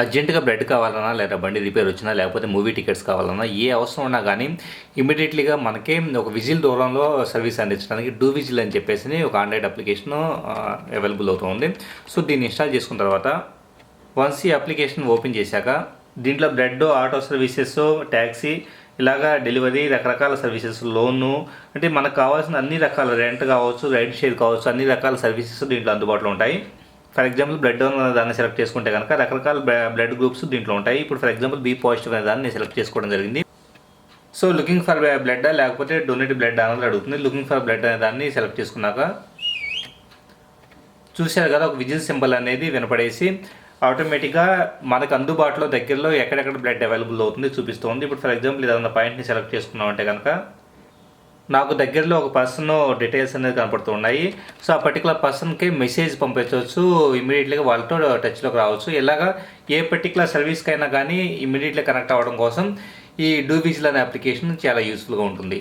అర్జెంటుగా బ్లడ్ కావాలన్నా లేదా బండి రిపేర్ వచ్చినా లేకపోతే మూవీ టికెట్స్ కావాలన్నా ఏ అవసరం ఉన్నా కానీ ఇమీడియట్లీగా మనకి ఒక విజిల్ దూరంలో సర్వీస్ అందించడానికి డూ విజిల్ అని చెప్పేసి ఒక ఆండ్రాయిడ్ అప్లికేషన్ అవైలబుల్ అవుతుంది సో దీన్ని ఇన్స్టాల్ చేసుకున్న తర్వాత వన్స్ ఈ అప్లికేషన్ ఓపెన్ చేశాక దీంట్లో బ్లడ్ ఆటో సర్వీసెస్ ట్యాక్సీ ఇలాగా డెలివరీ రకరకాల సర్వీసెస్ లోను అంటే మనకు కావాల్సిన అన్ని రకాల రెంట్ కావచ్చు రైడ్ షేర్ కావచ్చు అన్ని రకాల సర్వీసెస్ దీంట్లో అందుబాటులో ఉంటాయి. ఫర్ ఎగ్జాంపుల్ బ్లడ్ అనే దాన్ని సెలెక్ట్ చేసుకుంటే కనుక రకరకాల బ్లడ్ గ్రూప్స్ దీంట్లో ఉంటాయి. ఇప్పుడు ఫర్ ఎగ్జాంపుల్ బి పాజిటివ్ అనే దాన్ని సెలెక్ట్ చేసుకోవడం జరిగింది. సో లుకింగ్ ఫర్ బ్లడ్ లేకపోతే డొనేట్ బ్లడ్ అనేది అడుగుతుంది. లుకింగ్ ఫర్ బ్లడ్ అనే దాన్ని సెలెక్ట్ చేసుకున్నాక చూశారు కదా ఒక విజిల్ సింబల్ అనేది వినపడేసి ఆటోమేటిక్గా మనకు అందుబాటులో దగ్గరలో ఎక్కడెక్కడ బ్లడ్ అవైలబుల్ అవుతుంది చూపిస్తుంది. ఇప్పుడు ఫర్ ఎగ్జాంపుల్ ఏదైనా పాయింట్ని సెలెక్ట్ చేసుకున్నామంటే కనుక నాకు దగ్గరలో ఒక పర్సన్ డీటెయిల్స్ అనేది కనపడుతూ ఉన్నాయి. సో ఆ పర్టికులర్ పర్సన్కి మెసేజ్ పంపించవచ్చు. ఇమీడియట్లీగా వాళ్ళతో టచ్లోకి రావచ్చు. ఇలాగా ఏ పర్టికులర్ సర్వీస్కైనా కానీ ఇమీడియట్లీ కనెక్ట్ అవ్వడం కోసం ఈ డూబిజిల్ అనే అప్లికేషన్ చాలా యూస్ఫుల్గా ఉంటుంది.